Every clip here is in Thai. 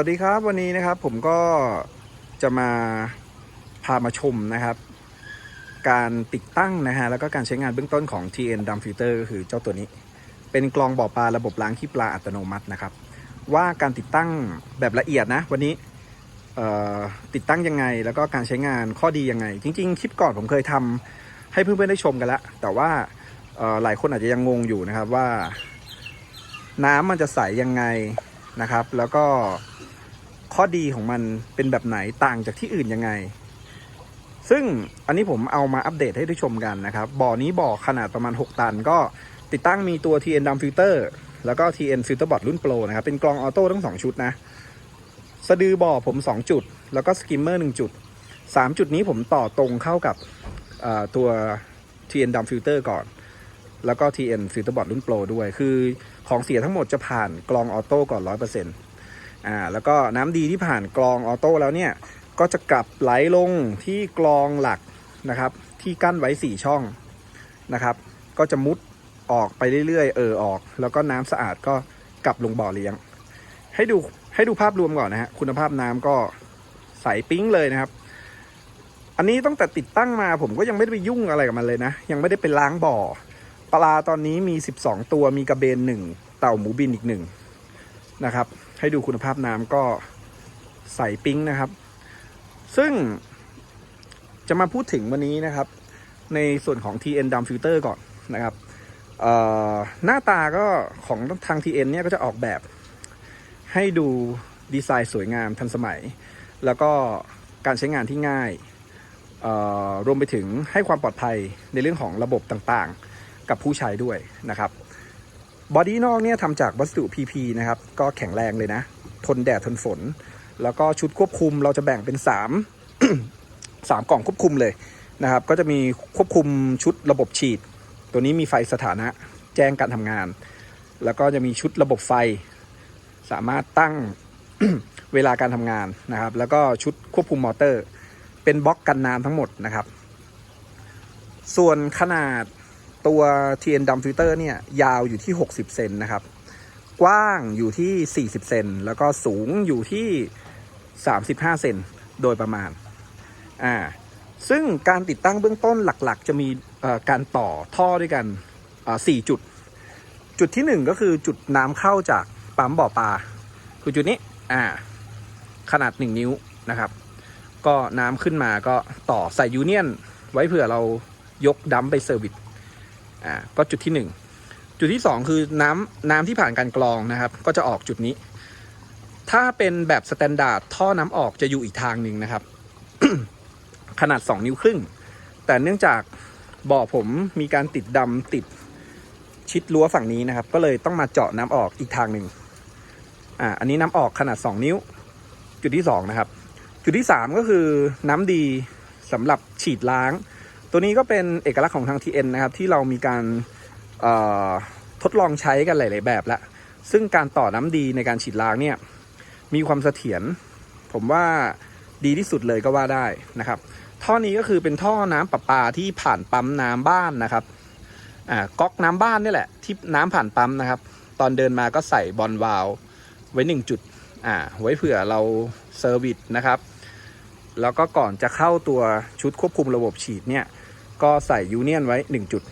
วัสดีครับวันนี้นะครับผมก็จะมาพามาชมนะครับ การติดตั้งนะฮะแล้วก็การใช้งานเบื้องต้นของ TN Drum Filter ก็คือเจ้าตัวนี้ เป็นกรองบ่อปลาระบบล้างขี้ปลาอัตโนมัตินะครับ ว่าการติดตั้งแบบละเอียดนะ วันนี้ติดตั้งยังไง แล้วก็การใช้งานข้อดียังไง จริง ๆ คลิปก่อนผมเคยทำให้เพื่อนๆได้ชมกันแล้วแต่ว่าหลายคนอาจจะยังงงอยู่นะครับว่า น้ำมันจะใสยังไง นะครับ แล้วก็ข้อดีของมันเป็นแบบไหนต่างจากที่อื่นยังไง ซึ่งอันนี้ผมเอามาอัปเดตให้ได้ชมกันนะครับ บ่อนี้บ่อขนาดประมาณ 6 ตัน ก็ติดตั้งมีตัว TN d u m Filter แล้วก็ TN Filter Bot รุ่น Pro นะครับ เป็นกรองออโต้ทั้ง 2 ชุดนะ สะดือบ่อผม 2 จุด แล้วก็สกิมเมอร์1จุด 3 จุดนี้ผมต่อตรงเข้ากับตัว TN d u m Filter ก่อน แล้วก็ TN Filter Bot รุ่น Pro ด้วย คือของเสียทั้งหมดจะผ่านกรองออโต้ก่อน 100%อ่าแล้วก็น้ำดีที่ผ่านกรองออโต้แล้วเนี่ย ก็จะกลับไหลลงที่กรองหลักนะครับ ที่กั้นไว้ 4 ช่องนะครับ ก็จะมุดออกไปเรื่อยๆ เออออก แล้วก็น้ำสะอาดก็กลับลงบ่อเลี้ยง ให้ดูให้ดูภาพรวมก่อนนะฮะคุณภาพน้ำก็ใสปิ๊งเลยนะครับอันนี้ตั้งแต่ติดตั้งมาผมก็ยังไม่ได้ไปยุ่งอะไรกับมันเลยนะ ยังไม่ได้ไปล้างบ่อ ปลาตอนนี้มี 12 ตัวมีกระเบนหนึ่งเต่าหมูบินอีกหนึ่งนะครับ ให้ดูคุณภาพน้ำก็ใสปิ๊งนะครับ ซึ่งจะมาพูดถึงวันนี้นะครับ ในส่วนของ TN Drum Filter ก่อนนะครับหน้าตาก็ของทาง TN เนี่ยก็จะออกแบบให้ดูดีไซน์สวยงามทันสมัย แล้วก็การใช้งานที่ง่าย รวมไปถึงให้ความปลอดภัยในเรื่องของระบบต่างๆ กับผู้ใช้ด้วยนะครับบอดี้นอกเนี่ยทำจากวัสดุ PP นะครับ ก็แข็งแรงเลยนะ ทนแดดทนฝน แล้วก็ชุดควบคุมเราจะแบ่งเป็น 3 3 กล่องควบคุมเลยนะครับ ก็จะมีควบคุมชุดระบบฉีด ตัวนี้มีไฟสถานะแจ้งการทำงาน แล้วก็จะมีชุดระบบไฟ สามารถตั้งเวลาการทำงานนะครับ แล้วก็ชุดควบคุมมอเตอร์ เป็นบล็อกกันน้ำทั้งหมดนะครับ ส่วนขนาด ตัว TN Drum Filter เนี่ยยาวอยู่ที่ 60 เซนนะครับ กว้างอยู่ที่ 40 เซนแล้วก็สูงอยู่ที่ 35 เซนโดยประมาณอ่าซึ่งการติดตั้งเบื้องต้นหลักๆ จะมีการต่อท่อด้วยกันอ่า4จุด จุดที่ 1 ก็คือจุดน้ำเข้าจากปั๊มบ่อปลาคือจุดนี้อ่าขนาด 1 นิ้วนะครับ ก็น้ำขึ้นมาก็ต่อใส่ยูเนียน ไว้เผื่อเรายกดัมไปเซอร์วิส อ่าก็จุดที่ 1 จุดที่ 2 คือน้ำน้ำที่ผ่านการกรองนะครับ ก็จะออกจุดนี้ ถ้าเป็นแบบสแตนดาร์ดท่อน้ำออกจะอยู่อีกทางหนึ่งนะครับ ขนาด 2 นิ้วครึ่ง แต่เนื่องจากบ่อผมมีการติดดำติดชิดรั้วฝั่งนี้นะครับ ก็เลยต้องมาเจาะน้ำออกอีกทางหนึ่งอ่าอันนี้น้ำออกขนาด 2 นิ้ว จุดที่2นะครับ จุดที่ 3 ก็คือน้ำดีสำหรับฉีดล้าง ตัวนี้ก็เป็นเอกลักษณ์ของทาง TN นะครับ ที่เรามีการทดลองใช้กันหลาย ๆ แบบแล้วซึ่งการต่อน้ำดีในการฉีดล้างเนี่ยมีความเสถียรผมว่าดีที่สุดเลยก็ว่าได้นะครับ ท่อนี้ก็คือเป็นท่อน้ำประปาที่ผ่านปั๊มน้ำบ้านนะครับอ่าก๊อกน้ำบ้านนี่แหละที่น้ำผ่านปั๊มนะครับ ตอนเดินมาก็ใส่บอลวาลวไว้หนึ่งจุดอ่าไว้เผื่อเราเซอร์วิสนะครับ แล้วก็ก่อนจะเข้าตัวชุดควบคุมระบบฉีดเนี่ย ก็ใส่ยูเนียนไว้ 1 จุด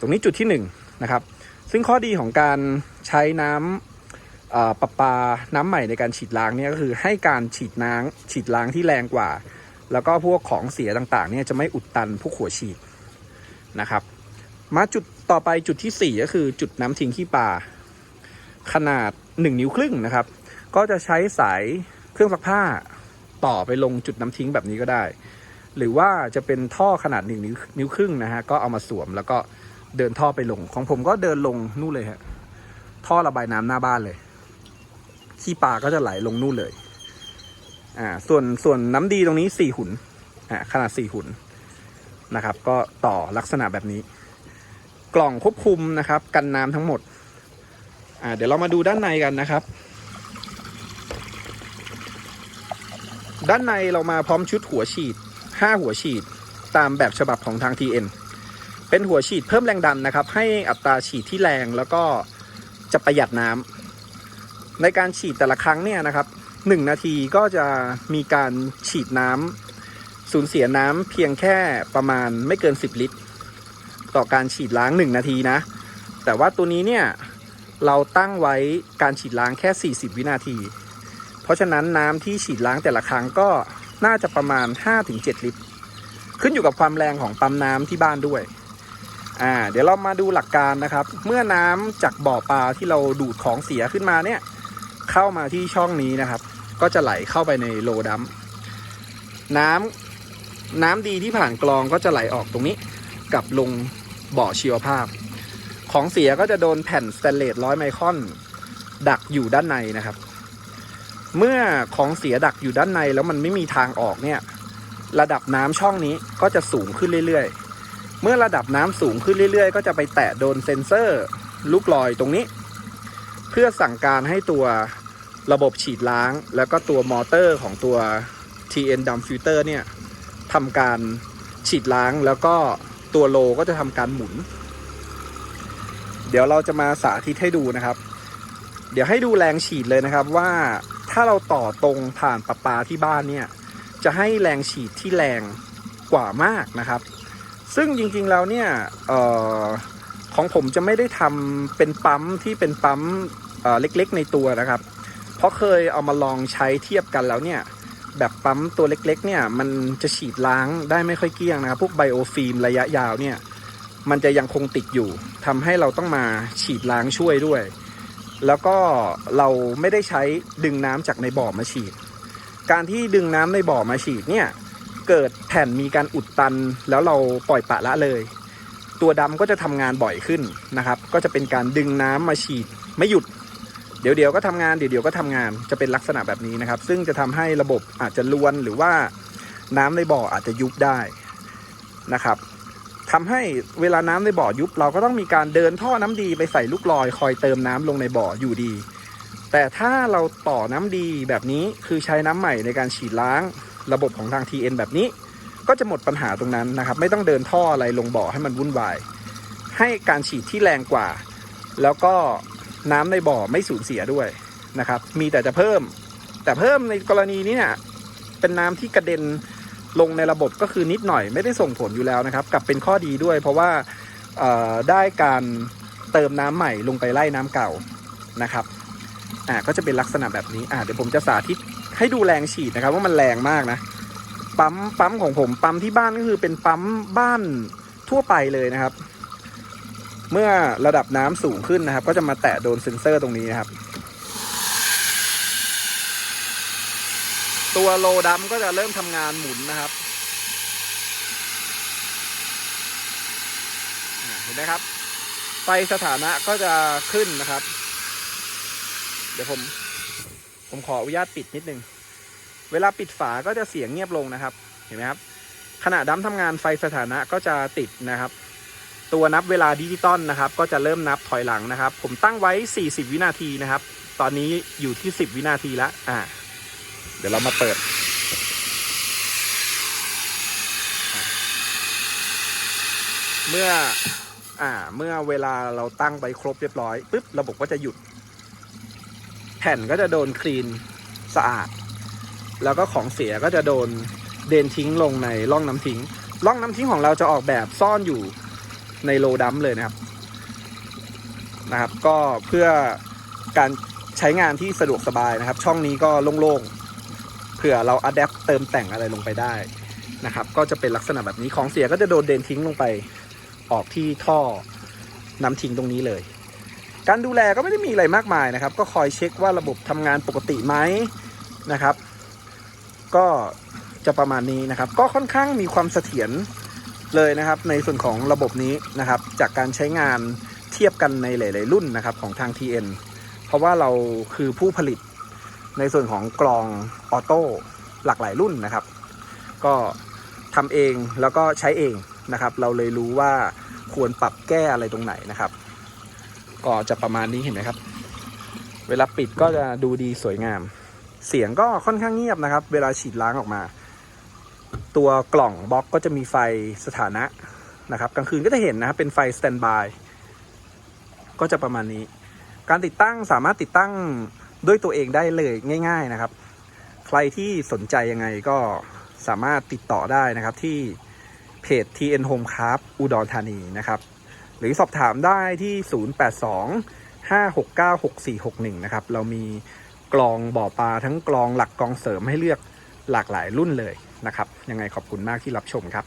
ตรงนี้จุดที่ 1 นะครับ ซึ่งข้อดีของการใช้น้ำประปาน้ำใหม่ในการฉีดล้างเนี่ยก็คือให้การฉีดน้ำฉีดล้างที่แรงกว่า แล้วก็พวกของเสียต่างๆเนี่ยจะไม่อุดตันพวกหัวฉีดนะครับ มาจุดต่อไปจุดที่ 4 ก็คือจุดน้ำทิ้งขี้ปลาขนาด 1 นิ้วครึ่งนะครับ ก็จะใช้สายเครื่องซักผ้าต่อไปลงจุดน้ำทิ้งแบบนี้ก็ได้ หรือว่าจะเป็นท่อขนาดหนึ่งนิ้วนิ้วครึ่งนะฮะก็เอามาสวมแล้วก็เดินท่อไปลง ของผมก็เดินลงนู่นเลยฮะท่อระบายน้ำหน้าบ้านเลยขี้ปลาก็จะไหลลงนู่นเลย อ่า ส่วนส่วนน้ำดีตรงนี้สี่หุ่นอ่าขนาดสี่หุ่นนะครับ ก็ต่อลักษณะแบบนี้ กล่องควบคุมนะครับ กันน้ำทั้งหมด อ่า เดี๋ยวเรามาดูด้านในกันนะครับ ด้านในเรามาพร้อมชุดหัวฉีด 5 หัวฉีดตามแบบฉบับของทาง TN เป็นหัวฉีดเพิ่มแรงดันนะครับ ให้อัตราฉีดที่แรงแล้วก็จะประหยัดน้ำในการฉีดแต่ละครั้งเนี่ยนะครับหนึ่งนาทีก็จะมีการฉีดน้ำสูญเสียน้ำเพียงแค่ประมาณไม่เกิน 10 ลิตร ต่อการฉีดล้าง 1 นาทีนะ แต่ว่าตัวนี้เนี่ยเราตั้งไว้การฉีดล้างแค่ 40 วินาที เพราะฉะนั้นน้ำที่ฉีดล้างแต่ละครั้งก็ น่าจะประมาณ 5-7 ลิตร ขึ้นอยู่กับความแรงของปั๊มน้ำที่บ้านด้วยอ่าเดี๋ยวเรามาดูหลักการนะครับ เมื่อน้ำจากบ่อปลาที่เราดูดของเสียขึ้นมาเนี่ย เข้ามาที่ช่องนี้นะครับ ก็จะไหลเข้าไปในโลดัมน้ำน้ำดีที่ผ่านกรองก็จะไหลออกตรงนี้กลับลงบ่อชีวภาพ ของเสียก็จะโดนแผ่นสแตนเลสร้อยไมครอน ดักอยู่ด้านในนะครับ เมื่อของเสียดักอยู่ด้านในแล้วมันไม่มีทางออกเนี่ย ระดับน้ำช่องนี้ก็จะสูงขึ้นเรื่อยๆ เมื่อระดับน้ำสูงขึ้นเรื่อยๆ ก็จะไปแตะโดนเซ็นเซอร์ลูกลอยตรงนี้ เพื่อสั่งการให้ตัวระบบฉีดล้าง แล้วก็ตัวมอเตอร์ของตัว TN d u m Filter เนี่ยทำการฉีดล้างแล้วก็ตัวโลก็จะทำการหมุน เดี๋ยวเราจะมาสาธิตให้ดูนะครับ เดี๋ยวให้ดูแรงฉีดเลยนะครับว่า ถ้าเราต่อตรงผ่านประปาที่บ้านเนี่ย จะให้แรงฉีดที่แรงกว่ามากนะครับ ซึ่งจริงๆแล้วเนี่ยออของผมจะไม่ได้ทำเป็นปั๊มที่เป็นปั๊มเเล็กๆในตัวนะครับ เพราะเคยเอามาลองใช้เทียบกันแล้วเนี่ยแบบปั๊มตัวเล็กๆเนี่ยมันจะฉีดล้างได้ไม่ค่อยเกลี้ยงนะครับ พวกไบโอฟิล์มระยะยาวเนี่ยมันจะยังคงติดอยู่ทำให้เราต้องมาฉีดล้างช่วยด้วย แล้วก็เราไม่ได้ใช้ดึงน้ำจากในบ่อมาฉีด การที่ดึงน้ำในบ่อมาฉีดเนี่ยเกิดแผ่นมีการอุดตันแล้วเราปล่อยปะละเลย ตัวดำก็จะทำงานบ่อยขึ้นนะครับ ก็จะเป็นการดึงน้ำมาฉีดไม่หยุด เดี๋ยวเดี๋ยวก็ทำงานเดี๋ยวเดี๋ยวก็ทำงานจะเป็นลักษณะแบบนี้นะครับ ซึ่งจะทำให้ระบบอาจจะลวนหรือว่าน้ำในบ่ออาจจะยุบได้นะครับ ทำให้เวลาน้ำในบ่อยุบ เราก็ต้องมีการเดินท่อน้ำดีไปใส่ลูกลอยคอยเติมน้ำลงในบ่ออยู่ดี แต่ถ้าเราต่อน้ำดีแบบนี้คือใช้น้ำใหม่ในการฉีดล้างระบบของทาง TN แบบนี้ ก็จะหมดปัญหาตรงนั้นนะครับ ไม่ต้องเดินท่ออะไรลงบ่อให้มันวุ่นวาย ให้การฉีดที่แรงกว่า แล้วก็น้ำในบ่อไม่สูญเสียด้วยนะครับ มีแต่จะเพิ่ม แต่เพิ่มในกรณีนี้เนี่ยเป็นน้ำที่กระเด็น ลงในระบบก็คือนิดหน่อยไม่ได้ส่งผลอยู่แล้วนะครับกลับเป็นข้อดีด้วย เพราะว่าได้การเติมน้ำใหม่ลงไปไล่น้ำเก่านะครับอ่าก็จะเป็นลักษณะแบบนี้อ่าเดี๋ยวผมจะสาธิตให้ดูแรงฉีดนะครับ ว่ามันแรงมากนะปั๊มปั๊มของผมปั๊มที่บ้านก็คือเป็นปั๊มบ้านทั่วไปเลยนะครับ เมื่อระดับน้ำสูงขึ้นนะครับ ก็จะมาแตะโดนเซ็นเซอร์ตรงนี้นะครับ ตัวโลดำก็จะเริ่มทำงานหมุนนะครับเห็นไหมครับ ไฟสถานะก็จะขึ้นนะครับ เดี๋ยวผม ผมขออนุญาตปิดนิดนึง เวลาปิดฝาก็จะเสียงเงียบลงนะครับ เห็นไหมครับ ขณะดั้มทำงานไฟสถานะก็จะติดนะครับ ตัวนับเวลาดิจิตอลนะครับ ก็จะเริ่มนับถอยหลังนะครับ ผมตั้งไว้ 40 วินาทีนะครับ ตอนนี้อยู่ที่ 10 วินาทีแล้วอ่า ดี๋ยวเรามาเปิด เมื่ออ่าเมื่อเวลาเราตั้งไปครบเรียบร้อยปุ๊บระบบก็จะหยุด แผ่นก็จะโดนคลีนสะอาด แล้วก็ของเสียก็จะโดนเดนทิ้งลงในร่องน้ำทิ้ง ร่องน้ำทิ้งของเราจะออกแบบซ่อนอยู่ในโลดัมเลยนะครับนะครับ ก็เพื่อการใช้งานที่สะดวกสบายนะครับ ช่องนี้ก็โล่งๆ ผื่อเราอัดแอปเติมแต่งอะไรลงไปได้นะครับก็จะเป็นลักษณะแบบนี้ของเสียก็จะโดนเดนทิ้งลงไปออกที่ท่อน้ำทิ้งตรงนี้เลย การดูแลก็ไม่ได้มีอะไรมากมายนะครับ ก็คอยเช็คว่าระบบทำงานปกติไหมนะครับ ก็จะประมาณนี้นะครับ ก็ค่อนข้างมีความเสถียรเลยนะครับ ในส่วนของระบบนี้นะครับ จากการใช้งานเทียบกันในหลาย ๆ รุ่นนะครับของทาง TN เพราะว่าเราคือผู้ผลิต ในส่วนของกรองออโต้หลากหลายรุ่นนะครับ ก็ทำเองแล้วก็ใช้เองนะครับ เราเลยรู้ว่าควรปรับแก้อะไรตรงไหนนะครับ ก็จะประมาณนี้เห็นไหมครับ เวลาปิดก็จะดูดีสวยงาม เสียงก็ค่อนข้างเงียบนะครับ เวลาฉีดล้างออกมา ตัวกล่องบล็อกก็จะมีไฟสถานะนะครับกลางคืนก็จะเห็นนะครับเป็นไฟสแตนบายก็จะประมาณนี้ การติดตั้งสามารถติดตั้ง ด้วยตัวเองได้เลยง่าย ๆนะครับ ใครที่สนใจยังไงก็สามารถติดต่อได้นะครับที่เพจ TN Home Craft อุดรธานีนะครับ หรือสอบถามได้ที่ 082 569 6461 นะครับ เรามีกลองบ่อปลาทั้งกลองหลักกลองเสริมให้เลือกหลากหลายรุ่นเลยนะครับ ยังไงขอบคุณมากที่รับชมครับ